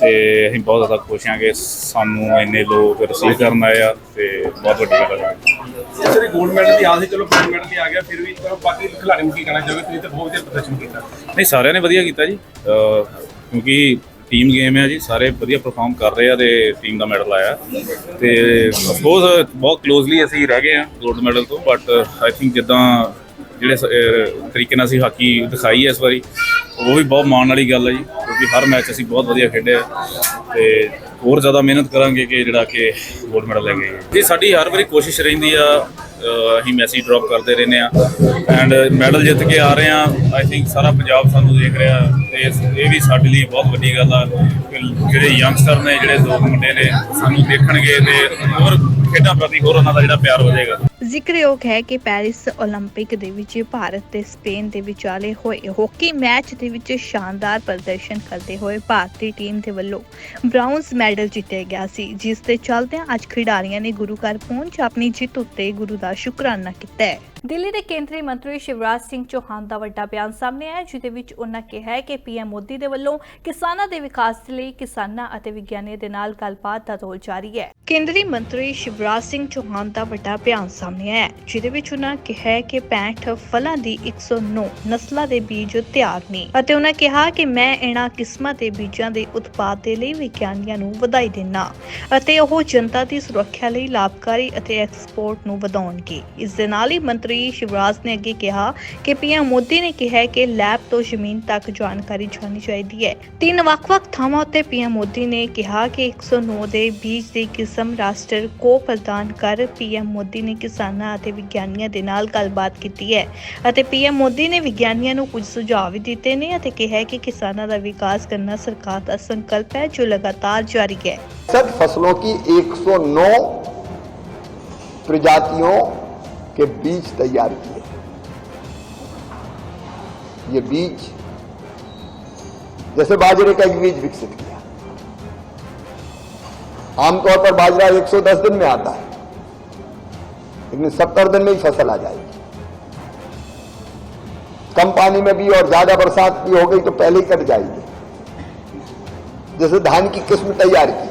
ਤੇ ਅਸੀਂ ਬਹੁਤ ਜ਼ਿਆਦਾ ਖੁਸ਼ ਹਾਂ ਕਿ ਸਾਨੂੰ ਇੰਨੇ ਲੋਕ ਰਸੀਵ ਕਰਨ ਆਏ ਆ ਤੇ ਬਹੁਤ ਵੱਡੀ ਗੱਲ ਹੈ। ਜਿਹੜੇ 골ਡ ਮੈਡਲ ਦੀ ਆਸ ਸੀ ਚਲੋ 골ਡ ਮੈਡਲ ਤੇ ਆ ਗਿਆ ਫਿਰ ਵੀ ਬਾਕੀ ਖਿਡਾਰੀਆਂ ਨੂੰ ਕੀ ਕਹਿਣਾ ਚਾਹੋਗੇ? ਤੁਸੀਂ ਤਾਂ ਬਹੁਤ ਵਧੀਆ ਪ੍ਰਦਰਸ਼ਨ ਕੀਤਾ। ਨਹੀਂ ਸਾਰਿਆਂ ਨੇ ਵਧੀਆ ਕੀਤਾ ਜੀ। ਕਿਉਂਕਿ ਟੀਮ ਗੇਮ ਹੈ ਜੀ ਸਾਰੇ ਵਧੀਆ ਪਰਫਾਰਮ ਕਰ ਰਹੇ ਆ ਤੇ ਟੀਮ ਦਾ ਮੈਡਲ ਆਇਆ। ਤੇ ਅਫਕੋਰਸ ਬਹੁਤ ਕਲੋਜ਼ਲੀ ਅਸੀਂ ਰਹਿ ਗਏ ਆ ਗੋਲਡ ਮੈਡਲ ਤੋਂ ਬਟ ਆਈ ਥਿੰਕ ਜਿੱਦਾਂ ਜਿਹੜੇ ਸ- ਤਰੀਕੇ ਨਾਲ ਅਸੀਂ ਹਾਕੀ ਦਿਖਾਈ ਹੈ ਇਸ ਵਾਰੀ, ਉਹ ਵੀ ਬਹੁਤ ਮਾਣ ਵਾਲੀ ਗੱਲ ਹੈ ਜੀ, ਕਿਉਂਕਿ ਹਰ ਮੈਚ ਅਸੀਂ ਬਹੁਤ ਵਧੀਆ ਖੇਡਿਆ ਤੇ ਹੋਰ ਜ਼ਿਆਦਾ ਮਿਹਨਤ ਕਰਾਂਗੇ ਕਿ ਜਿਹੜਾ ਕਿ ਗੋਲਡ ਮੈਡਲ ਲੈ ਕੇ ਇਹ ਸਾਡੀ ਹਰ ਵਾਰੀ ਕੋਸ਼ਿਸ਼ ਰਹਿੰਦੀ ਆ ਅਸੀਂ ਮੈਸੇਜ ਡ੍ਰੌਪ ਕਰਦੇ ਰਹਿੰਦੇ ਆ ਐਂਡ ਮੈਡਲ ਜਿੱਤ ਕੇ ਆ ਰਹੇ ਆ ਆਈ ਥਿੰਕ ਸਾਰਾ ਪੰਜਾਬ ਸਾਨੂੰ ਦੇਖ ਰਿਹਾ ਤੇ ਇਸ- ਇਹ ਵੀ ਸਾਡੇ ਲਈ ਬਹੁਤ ਵੱਡੀ ਗੱਲ ਆ ਕਿ ਜਿਹੜੇ ਯੰਗਸਟਰ ਨੇ, ਜਿਹੜੇ ਦੋ ਮੁੰਡੇ ਨੇ ਸਾਨੂੰ ਦੇਖਣਗੇ ਤੇ ਹੋਰ ਖੇਡਾਂ ਪ੍ਰਤੀ ਹੋਰ ਉਹਨਾਂ ਦਾ ਜਿਹੜਾ ਪਿਆਰ ਹੋ ਜਾਏਗਾ ਜ਼ਿਕਰਯੋਗ ਹੈ ਕਿ ਪੈਰਿਸ 올림픽 ਦੇ ਵਿੱਚ ਭਾਰਤ ਤੇ ਸਪੇਨ ਦੇ ਵਿਚਾਲੇ ਹੋਏ ਹਾਕੀ ਮੈਚ ਦੇ ਵਿੱਚ ਸ਼ਾਨਦਾਰ ਪ੍ਰਦਰਸ਼ਨ ਕਰਦੇ ਹੋਏ ਭਾਰਤੀ ਟੀਮ ਦੇ ਵੱਲੋਂ ਬ੍ਰਾਊਨਜ਼ ਮੈਡਲ ਜਿੱਤਿਆ ਗਿਆ ਸੀ ਜਿਸ ਦੇ ਚਲਦਿਆਂ ਅੱਜ ਖਿਡਾਰੀਆਂ ਨੇ ਗੁਰੂ ਘਰ ਪਹੁੰਚ ਆਪਣੀ ਜਿੱਤ ਉੱਤੇ ਗੁਰੂ ਦਾ ਸ਼ੁਕਰਾਨਾ ਕੀਤਾ ਹੈ ਦਿੱਲੀ ਦੇ ਕੇਂਦਰੀ ਮੰਤਰੀ ਸ਼ਿਵਰਾਜ ਸਿੰਘ ਚੌਹਾਨ ਦਾ ਵੱਡਾ ਬਿਆਨ ਸਾਹਮਣੇ ਆਇਆ ਜਿਹਦੇ ਵਿੱਚ ਉਹਨਾਂ ਕਿਹਾ ਹੈ ਕਿ ਪੀਐਮ ਮੋਦੀ ਦੇ ਵੱਲੋਂ ਕਿਸਾਨਾਂ ਦੇ ਵਿਕਾਸ ਲਈ ਕਿਸਾਨਾਂ ਅਤੇ ਵਿਗਿਆਨੀਆਂ ਦੇ ਨਾਲ ਗੱਲਬਾਤ ਦਾ ਦੌਰ ਜਾਰੀ ਹੈ। ਕੇਂਦਰੀ ਮੰਤਰੀ ਸ਼ਿਵਰਾਜ ਸਿੰਘ ਚੌਹਾਨ ਦਾ ਵੱਡਾ ਬਿਆਨ ਸਾਹਮਣੇ ਆਇਆ ਹੈ, ਜਿਹਦੇ ਵਿੱਚ ਉਹਨਾਂ ਕਿਹਾ ਹੈ ਕਿ 65 ਫਲਾਂ ਦੀ 109 ਨਸਲਾਂ ਦੇ ਬੀਜ ਤਿਆਰ ਨੇ ਅਤੇ ਉਹਨਾਂ ਕਿਹਾ ਕਿ ਮੈਂ ਇਹਨਾਂ ਕਿਸਮਾਂ ਦੇ ਬੀਜਾਂ ਦੇ ਉਤਪਾਦ ਦੇ ਲਈ ਵਿਗਿਆਨੀਆਂ ਨੂੰ ਵਧਾਈ ਦਿੰਦਾ ਅਤੇ ਉਹ ਜਨਤਾ ਦੀ ਸੁਰੱਖਿਆ ਲਈ ਲਾਭਕਾਰੀ ਅਤੇ ਐਕਸਪੋਰਟ ਨੂੰ ਵਧਾਉਣਗੇ। ਇਸ ਦੇ ਨਾਲ ਹੀ ਮੰਤਰੀ ਸ਼ਿਵਰਾਜ ਨੇ ਅੱਗੇ ਕਿਹਾ ਕਿ ਪੀਐਮ ਮੋਦੀ ਨੇ ਕਿਹਾ ਹੈ ਕਿ ਲੈਬ ਤੋਂ ਜ਼ਮੀਨ ਤੱਕ ਜਾਣਕਾਰੀ ਜਾਣੀ ਚਾਹੀਦੀ ਹੈ ਤਿੰਨ ਵੱਖ-ਵੱਖ ਥਾਵਾਂ ਉੱਤੇ ਪੀਐਮ ਮੋਦੀ ਨੇ ਕਿਹਾ ਕਿ 109 ਦੇ ਬੀਜ ਦੀ ਕਿਸਮ ਰਾਸ਼ਟਰ ਕੋ ਪ੍ਰਦਾਨ ਕਰ ਪੀਐਮ ਮੋਦੀ ਨੇ ਕਿਸਾਨਾਂ ਅਤੇ ਵਿਗਿਆਨੀਆਂ ਦੇ ਨਾਲ ਗੱਲਬਾਤ ਕੀਤੀ ਹੈ ਅਤੇ ਪੀਐਮ ਮੋਦੀ ਨੇ ਵਿਗਿਆਨੀਆਂ ਨੂੰ ਕੁਝ ਸੁਝਾਅ ਵੀ ਦਿੱਤੇ ਨੇ ਅਤੇ ਕਿਹਾ ਹੈ ਕਿ ਕਿਸਾਨਾਂ ਦਾ ਵਿਕਾਸ ਕਰਨਾ ਸਰਕਾਰ ਦਾ ਸੰਕਲਪ ਹੈ ਜੋ ਲਗਾਤਾਰ ਜਾਰੀ ਹੈ सद फसलों की 109 प्रजातियों के बीज तैयार किए। ये बीज जैसे बाजरे का एक बीज विकसित किया। आमतौर पर बाजरा 110 दिन में आता है, लेकिन 70 दिन में ही फ़सल आ जाएगी। कम पानी में भी और ज़्यादा बरसात भी हो गई तो पहले ही कट जाएगी। जैसे धान की किस्म तैयार की।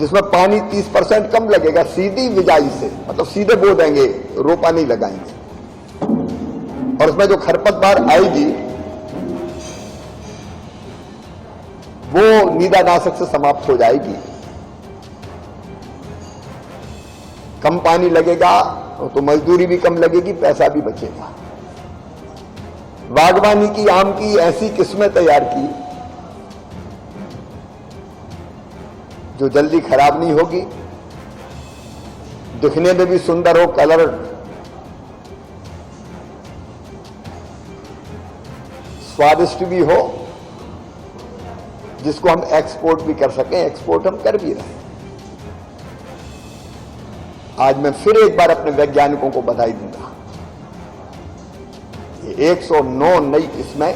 जिसमें पानी 30 परसेंट कम लगेगा, सीधी बिजाई से मतलब सीधे बो देंगे, रोपा नहीं लगाएँगे। और उसमें जो खरपतवार आएगी, वो नीदानाशक से समाप्त हो जाएगी। कम पानी लगेगा तो मजदूरी भी कम लगेगी, पैसा भी बचेगा। बागवानी की, आम की ऐसी किस्में तैयार की जो जल्दी खराब नहीं होगी, दिखने में भी सुंदर हो, कलर स्वादिष्ट भी हो, जिसको हम एक्सपोर्ट भी कर सकें एक्सपोर्ट हम कर भी रहे हैं। आज मैं फिर एक बार अपने वैज्ञानिकों को बधाई दूँगा। ये 109 नई किस्में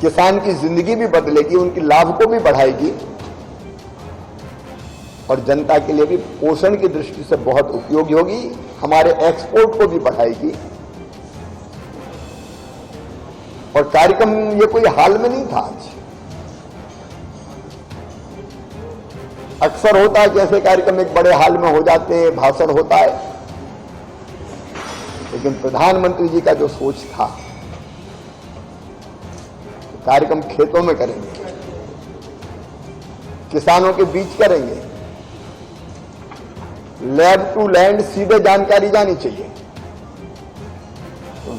किसान की ज़िंदगी भी बदलेगी, उनकी लाभ को भी बढ़ाएगी। और जनता के लिए भी पोषण की दृष्टि से बहुत उपयोगी होगी। हमारे एक्सपोर्ट को भी बढ़ाएगी। और कार्यक्रम ये कोई हाल में नहीं था आज। अक्सर होता है जैसे कार्यक्रम एक बड़े हाल में हो जाते हैं, भाषण होता है। लेकिन प्रधानमंत्री जी का जो सोच था कार्यक्रम खेतों में करेंगे, किसानों के बीच करेंगे लैब टू लैंड सीधे जानकारी जानी चाहिए।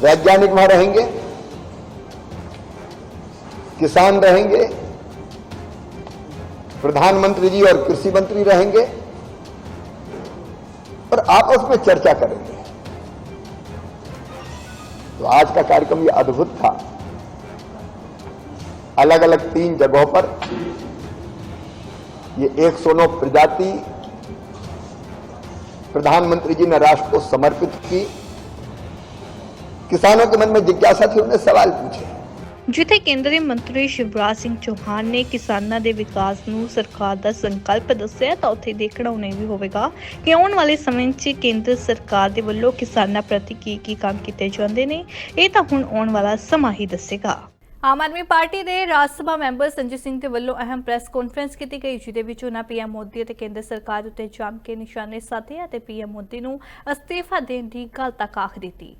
वैज्ञानिक वहाँ रहेंगे, किसान रहेंगे, प्रधानमंत्री जी और कृषि मंत्री रहेंगे, और आपस में चर्चा करेंगे। तो आज का कार्यक्रम ये अद्भुत था। अलग अलग तीन जगहों पर ये 109 प्रजाति प्रधानमंत्री जी ने राष्ट्र को समर्पित की किसानों के मन में जिज्ञासा थी उन्हें सवाल पूछे ਜਿੱਥੇ ਕੇਂਦਰੀ ਮੰਤਰੀ ਸ਼ਿਵਰਾਜ ਸਿੰਘ ਚੌਹਾਨ ਨੇ ਕਿਸਾਨਾਂ ਦੇ ਵਿਕਾਸ ਨੂੰ ਸਰਕਾਰ ਦਾ ਸੰਕਲਪ ਦੱਸਿਆ ਤਾਂ ਉੱਥੇ ਦੇਖਣਾ ਉਹਨੇ ਵੀ ਹੋਵੇਗਾ ਕਿ ਆਉਣ ਵਾਲੇ ਸਮੇਂ 'ਚ ਕੇਂਦਰ ਸਰਕਾਰ ਦੇ ਵੱਲੋਂ ਕਿਸਾਨਾਂ ਪ੍ਰਤੀ ਕੀ ਕੀ ਕੰਮ ਕੀਤੇ ਜਾਂਦੇ ਨੇ ਇਹ ਤਾਂ ਹੁਣ ਆਉਣ ਵਾਲਾ ਸਮਾਂ ਹੀ ਦੱਸੇਗਾ ਆਮ ਆਦਮੀ ਪਾਰਟੀ ਦੇ ਰਾਜ ਸਭਾ ਮੈਂਬਰ ਸੰਜੇ ਸਿੰਘ ਦੇ ਵੱਲੋਂ ਅਹਿਮ ਪ੍ਰੈਸ ਕਾਨਫਰੰਸ ਕੀਤੀ ਗਈ, ਜਿਹਦੇ ਵਿੱਚ ਉਹਨਾਂ ਪੀਐਮ ਮੋਦੀ ਅਤੇ ਕੇਂਦਰ ਸਰਕਾਰ ਉੱਤੇ ਜੰਮ ਕੇ ਨਿਸ਼ਾਨੇ ਸਾਧੇ ਅਤੇ ਪੀਐਮ ਮੋਦੀ ਨੂੰ ਅਸਤੀਫਾ ਦੇਣ ਦੀ ਗੱਲ ਤੱਕ ਆਖ ਦਿੱਤੀ।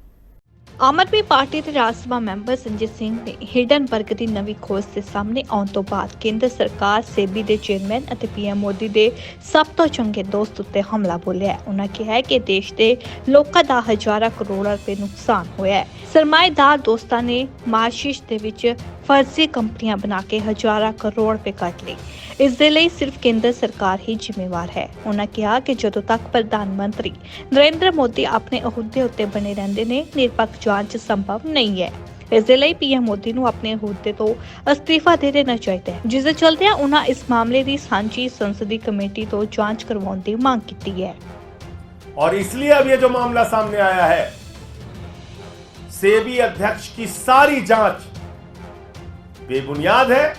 ਆਮ ਆਦਮੀ ਪਾਰਟੀ ਦੇ ਰਾਜ ਸਭਾ ਮੈਂਬਰ ਸੰਜੇ ਸਿੰਘ ਨੇ ਹਿਡਨਬਰਗ ਦੀ ਨਵੀਂ ਖੋਜ ਦੇ ਸਾਹਮਣੇ ਆਉਣ ਤੋਂ ਬਾਅਦ ਕੇਂਦਰ ਸਰਕਾਰ, ਸੇਬੀ ਦੇ ਚੇਅਰਮੈਨ ਅਤੇ ਪੀਐਮ ਮੋਦੀ ਦੇ ਸਭ ਤੋਂ ਚੰਗੇ ਦੋਸਤ ਉੱਤੇ ਹਮਲਾ ਬੋਲਿਆ ਹੈ। ਉਹਨਾਂ ਕਿਹਾ ਕਿ ਦੇਸ਼ ਦੇ ਲੋਕਾਂ ਦਾ ਹਜ਼ਾਰਾਂ ਕਰੋੜ ਰੁਪਏ ਨੁਕਸਾਨ ਹੋਇਆ ਹੈ ਸਰਮਾਏਦਾਰ ਦੋਸਤਾਂ ਨੇ ਮਾਰਸ਼ਿਸ਼ ਦੇ ਵਿੱਚ ਫਰਜ਼ੀ ਕੰਪਨੀਆਂ ਬਣਾ ਕੇ ਹਜ਼ਾਰਾਂ ਕਰੋੜ ਰੁਪਏ ਕੱਟ ਲਏ ਇਸ ਦੇ ਲਈ ਸਿਰਫ ਕੇਂਦਰ ਸਰਕਾਰ ਹੀ ਜ਼ਿੰਮੇਵਾਰ ਹੈ ਉਹਨਾਂ ਕਿਹਾ ਕਿ ਜਦੋਂ ਤੱਕ ਪ੍ਰਧਾਨ ਮੰਤਰੀ ਨਰਿੰਦਰ ਮੋਦੀ ਆਪਣੇ ਅਹੁਦੇ ਉੱਤੇ ਬਣੇ ਰਹਿੰਦੇ ਨੇ ਨਿਰਪੱਖ ਜਾਂਚ ਸੰਭਵ ਨਹੀਂ ਹੈ ਇਸ ਦੇ ਲਈ ਪੀਐਮ ਮੋਦੀ ਨੂੰ ਆਪਣੇ ਅਹੁਦੇ ਤੋਂ ਅਸਤੀਫਾ ਦੇ ਦੇਣਾ ਚਾਹੀਦਾ ਹੈ ਜਿਸ ਦੇ ਚਲਦਿਆਂ ਉਹਨਾਂ ਇਸ ਮਾਮਲੇ ਦੀ ਸਾਂਝੀ ਸੰਸਦੀ ਕਮੇਟੀ ਤੋਂ ਜਾਂਚ ਕਰਵਾਉਣ ਦੀ ਮੰਗ ਕੀਤੀ ਹੈ और इसलिए अब ये जो मामला सामने आया है सेबी अध्यक्ष की सारी जांच बेबुनियाद है,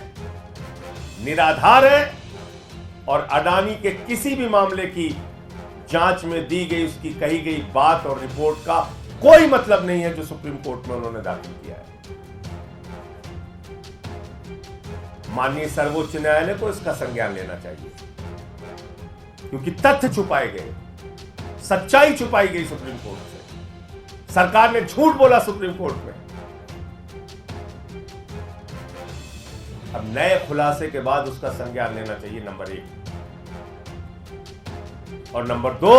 निराधार है और अडानी के किसी भी मामले की जाँच में दी गई, उसकी कही गई बात और रिपोर्ट का कोई मतलब नहीं है जो सुप्रीम कोर्ट में उन्होंने दाखिल किया है। माननीय सर्वोच्च न्यायालय को इसका संज्ञान लेना चाहिए, क्योंकि तथ्य छुपाए गए, सच्चाई छुपाई गई सुप्रीम कोर्ट से। सरकार ने झूठ बोला सुप्रीम कोर्ट में। अब नए खुलासे के बाद उसका संज्ञान लेना चाहिए, नंबर एक। और नंबर दो,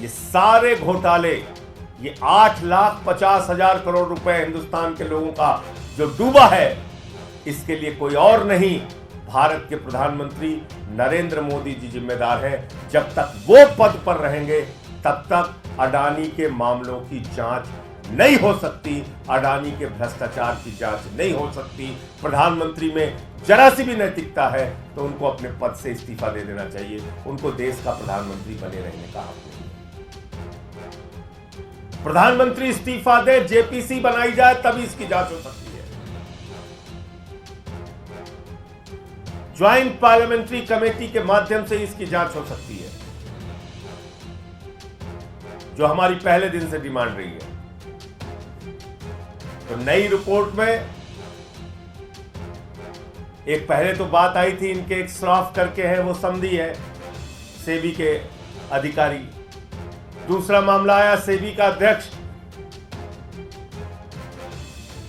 ये सारे घोटाले, ये आठ लाख पचास हज़ार करोड़ रुपए हिंदुस्तान के लोगों का जो डूबा है, इसके लिए कोई और नहीं, भारत के प्रधानमंत्री नरेंद्र मोदी जी जिम्मेदार हैं। जब तक वो पद पर रहेंगे, तब तक अडानी के मामलों की जाँच नहीं हो सकती। अडानी के भ्रष्टाचार की जाँच नहीं हो सकती। प्रधानमंत्री में जरा सी भी नैतिकता है तो उनको अपने पद से इस्तीफा दे देना चाहिए। उनको देश का प्रधानमंत्री बने रहने का हक प्रधानमंत्री इस्तीफा दे, जेपीसी बनाई जाए, तभी इसकी जाँच हो सकती है। ज्वाइंट पार्लियामेंट्री कमेटी के माध्यम से इसकी जाँच हो सकती है। जो हमारी पहले दिन से डिमांड रही है। तो नई रिपोर्ट में एक पहले तो बात आई थी, इनके एक श्रॉफ करके है, वो समझी है, सेबी के अधिकारी। दूसरा मामला आया, सेबी का अध्यक्ष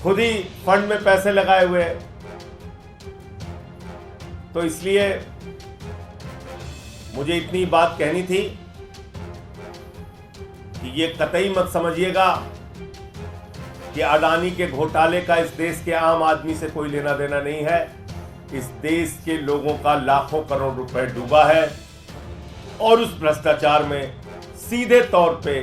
खुद ही फंड में पैसे लगाए हुए तो इसलिए मुझे इतनी बात कहनी थी कि ये कतई मत समझिएगा। कि अडानी के घोटाले का इस देश के आम आदमी से कोई लेना देना नहीं है। इस देश के लोगों का लाखों करोड़ रुपए डूबा है। और उस भ्रष्टाचार में सीधे तौर पे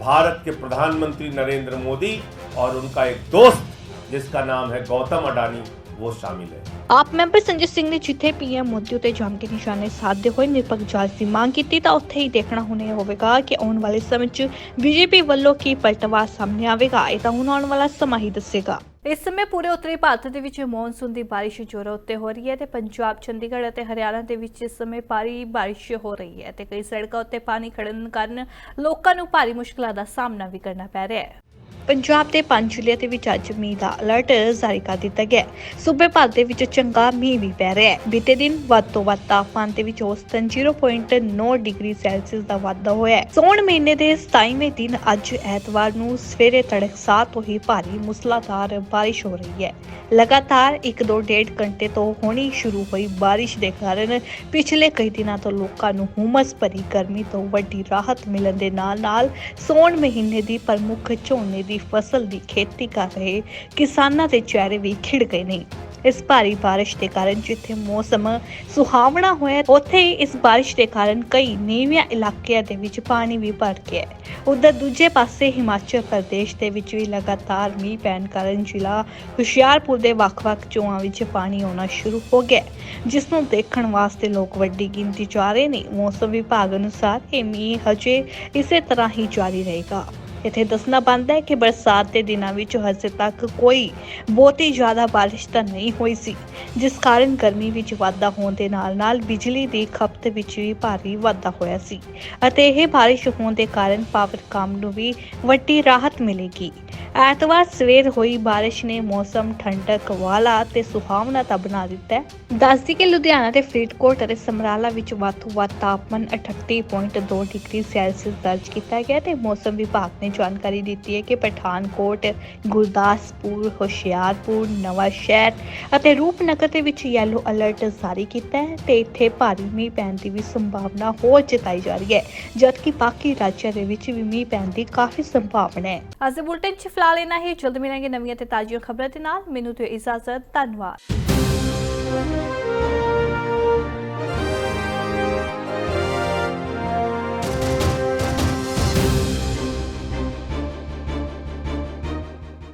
भारत के प्रधानमंत्री नरेंद्र मोदी और उनका एक दोस्त, जिसका नाम है गौतम अडानी, वो शामिल है। ਆਪ ਮੈਂਬਰ ਸੰਜੇ ਸਿੰਘ ਨੇ ਜਿੱਥੇ ਪੀਐਮ ਮੋਦੀ ਉਤੇ ਜੰਮ ਕੇ ਨਿਸ਼ਾਨੇ ਸਾਧਦੇ ਹੋਏ ਨਿਰਪੱਖ ਜਾਂਚ ਦੀ ਮੰਗ ਕੀਤੀ, ਤਾਂ ਉੱਥੇ ਹੀ ਦੇਖਣਾ ਹੁਣੇ ਹੋਵੇਗਾ ਕਿ ਆਉਣ ਵਾਲੇ ਸਮੇਂ 'ਚ ਬੀਜੇਪੀ ਵੱਲੋਂ ਕੀ ਪਲਟਵਾਰ ਸਾਹਮਣੇ ਆਵੇਗਾ, ਇਹ ਤਾਂ ਹੁਣ ਆਉਣ ਵਾਲਾ ਸਮਾਂ ਹੀ ਦੱਸੇਗਾ। ਇਸ ਸਮੇਂ ਪੂਰੇ ਉੱਤਰੀ ਭਾਰਤ ਦੇ ਵਿੱਚ ਮੌਨਸੂਨ ਦੀ ਬਾਰਿਸ਼ ਜ਼ੋਰਾਂ ਉੱਤੇ ਹੋ ਰਹੀ ਹੈ ਤੇ ਪੰਜਾਬ, ਚੰਡੀਗੜ੍ਹ ਅਤੇ ਹਰਿਆਣਾ ਦੇ ਵਿੱਚ ਇਸ ਸਮੇਂ ਭਾਰੀ ਬਾਰਿਸ਼ ਹੋ ਰਹੀ ਹੈ ਤੇ ਕਈ ਸੜਕਾਂ ਉੱਤੇ ਪਾਣੀ ਖੜਨ ਕਾਰਨ ਲੋਕਾਂ ਨੂੰ ਭਾਰੀ ਮੁਸ਼ਕਲਾਂ ਦਾ ਸਾਹਮਣਾ ਵੀ ਕਰਨਾ ਪੈ ਰਿਹਾ ਹੈ। ਪੰਜਾਬ ਦੇ ਪੰਜ ਜ਼ਿਲ੍ਹਿਆਂ ਦੇ ਵਿੱਚ ਅੱਜ ਮੀਂਹ ਦਾ ਅਲਰਟ ਜਾਰੀ ਕਰ ਦਿੱਤਾ ਗਿਆ ਹੈ। ਸੂਬੇ ਭਰ ਦੇ ਵਿੱਚ ਚੰਗਾ ਮੀਂਹ ਵੀ ਪੈ ਰਿਹਾ ਹੈ। ਬੀਤੇ ਦਿਨ ਵੱਧ ਤੋਂ ਵੱਧ ਤਾਪਮਾਨ ਦੇ ਵਿੱਚ ਔਸਤਨ 0.9 ਡਿਗਰੀ ਸੈਲਸੀਅਸ ਦਾ ਵਾਧਾ ਹੋਇਆ ਹੈ। ਸੌਣ ਮਹੀਨੇ ਦੇ 27ਵੇਂ ਦਿਨ ਅੱਜ ਐਤਵਾਰ ਨੂੰ ਸਵੇਰੇ ਤੜਕਸਾਰ ਤੋਂ ਹੀ ਭਾਰੀ ਮੁਸਲਾਧਾਰ ਬਾਰਿਸ਼ ਹੋ ਰਹੀ ਹੈ। ਲਗਾਤਾਰ 1-2 ਡੇਢ ਘੰਟੇ ਤੋਂ ਹੋਣੀ ਸ਼ੁਰੂ ਹੋਈ ਬਾਰਿਸ਼ ਦੇ ਕਾਰਨ ਪਿਛਲੇ ਕਈ ਦਿਨਾਂ ਤੋਂ ਲੋਕਾਂ ਨੂੰ ਹੁਮਸ ਭਰੀ ਗਰਮੀ ਤੋਂ ਵੱਡੀ ਰਾਹਤ ਮਿਲਣ ਦੇ ਨਾਲ-ਨਾਲ ਸੌਣ ਮਹੀਨੇ ਦੀ ਪ੍ਰਮੁੱਖ ਝੋਨੇ ਦੀ ਫਸਲ ਦੀ ਖੇਤੀ ਕਰ ਰਹੇ ਕਿਸਾਨਾਂ ਦੇ ਚਿਹਰੇ ਵੀ ਖਿੜ ਗਏ ਨੇ। ਇਸ ਭਾਰੀ ਬਾਰਿਸ਼ ਦੇ ਕਾਰਨ ਜਿੱਥੇ ਮੌਸਮ ਸੁਹਾਵਣਾ ਹੋਇਆ ਉੱਥੇ ਇਸ ਬਾਰਿਸ਼ ਦੇ ਕਾਰਨ ਕਈ ਨੀਵੀਆਂ ਇਲਾਕਿਆਂ ਦੇ ਵਿੱਚ ਪਾਣੀ ਵੀ ਭਰ ਗਿਆ ਹੈ। ਉਧਰ ਦੂਜੇ ਪਾਸੇ ਹਿਮਾਚਲ ਪ੍ਰਦੇਸ਼ ਦੇ ਵਿੱਚ ਵੀ ਲਗਾਤਾਰ ਮੀਂਹ ਪੈਣ ਕਾਰਨ ਜ਼ਿਲ੍ਹਾ ਹੁਸ਼ਿਆਰਪੁਰ ਦੇ ਵੱਖ-ਵੱਖ ਚੋਆਂ ਵਿੱਚ ਪਾਣੀ ਆਉਣਾ ਸ਼ੁਰੂ ਹੋ ਗਿਆ ਹੈ, ਜਿਸ ਨੂੰ ਦੇਖਣ ਵਾਸਤੇ ਲੋਕ ਵੱਡੀ ਗਿਣਤੀ 'ਚ ਆ ਰਹੇ ਨੇ। ਮੌਸਮ ਵਿਭਾਗ ਅਨੁਸਾਰ ਇਹ ਮੀਂਹ ਹਜੇ ਇਸੇ ਤਰ੍ਹਾਂ ਹੀ ਜਾਰੀ ਰਹੇਗਾ। ਇੱਥੇ ਦੱਸਣਾ ਬਣਦਾ ਹੈ ਕਿ ਬਰਸਾਤ ਦੇ ਦਿਨਾਂ ਵਿੱਚ ਹਜੇ ਤੱਕ ਕੋਈ ਬਹੁਤੀ ਜ਼ਿਆਦਾ ਬਾਰਿਸ਼ ਤਾਂ ਨਹੀਂ ਹੋਈ ਸੀ, ਜਿਸ ਕਾਰਨ ਗਰਮੀ ਵਿੱਚ ਵਾਧਾ ਹੋਣ ਦੇ ਨਾਲ-ਨਾਲ ਬਿਜਲੀ ਦੀ ਖਪਤ ਵਿੱਚ ਵੀ ਭਾਰੀ ਵਾਧਾ ਹੋਇਆ ਸੀ ਅਤੇ ਇਹ ਬਾਰਿਸ਼ ਹੋਣ ਦੇ ਕਾਰਨ ਪਾਵਰ ਨੂੰ ਵੀ ਵੱਡੀ ਰਾਹਤ ਮਿਲੇਗੀ। ਐਤਵਾਰ ਸਵੇਰ ਹੋਈ ਬਾਰਿਸ਼ ਨੇ ਮੌਸਮ ਠੰਡਕ ਵਾਲਾ ਤੇ ਸੁਹਾਵਣਾ ਤਾਂ ਬਣਾ ਦਿੱਤਾ ਹੈ। ਦੱਸਦੀ ਕਿ ਲੁਧਿਆਣਾ ਤੇ ਫਰੀਦਕੋਟ ਅਤੇ ਸਮਰਾਲਾ ਵਿੱਚ ਵੱਧ ਤੋਂ ਵੱਧ ਤਾਪਮਾਨ 38.2 ਡਿਗਰੀ ਸੈਲਸੀਅਸ ਦਰਜ ਕੀਤਾ ਗਿਆ ਤੇ ਮੌਸਮ ਵਿਭਾਗ ਨੇ ਜਾਣਕਾਰੀ ਦਿੱਤੀ ਹੈ ਕਿ ਪਠਾਨਕੋਟ, ਗੁਰਦਾਸਪੁਰ, ਹੁਸ਼ਿਆਰਪੁਰ ਨਵਾਂ ਸ਼ਹਿਰ ਅਤੇ ਰੂਪਨਗਰ ਦੇ ਵਿੱਚ ਯੈਲੋ ਅਲਰਟ ਜਾਰੀ ਕੀਤਾ ਹੈ ਤੇ ਇੱਥੇ ਭਾਰੀ ਮੀਂਹ ਪੈਣ ਦੀ ਵੀ ਸੰਭਾਵਨਾ ਹੋਰ ਜਤਾਈ ਜਾ ਰਹੀ ਹੈ, ਜਦਕਿ ਬਾਕੀ ਰਾਜਾਂ ਦੇ ਵਿੱਚ ਵੀ ਮੀਂਹ ਪੈਣ ਦੀ ਕਾਫੀ ਸੰਭਾਵਨਾ ਹੈ। ਅੱਜ ਦੇ ਬੁਲਟਨ 'ਚ ਫਿਲਹਾਲ ਇੰਨਾ ਹੀ। ਜਲਦ ਮਿਲਾਂਗੇ ਨਵੀਆਂ ਤੇ ਤਾਜ਼ੀਆਂ ਖਬਰਾਂ ਦੇ ਨਾਲ। ਮੈਨੂੰ ਤੇ ਇਜਾਜ਼ਤ, ਧੰਨਵਾਦ।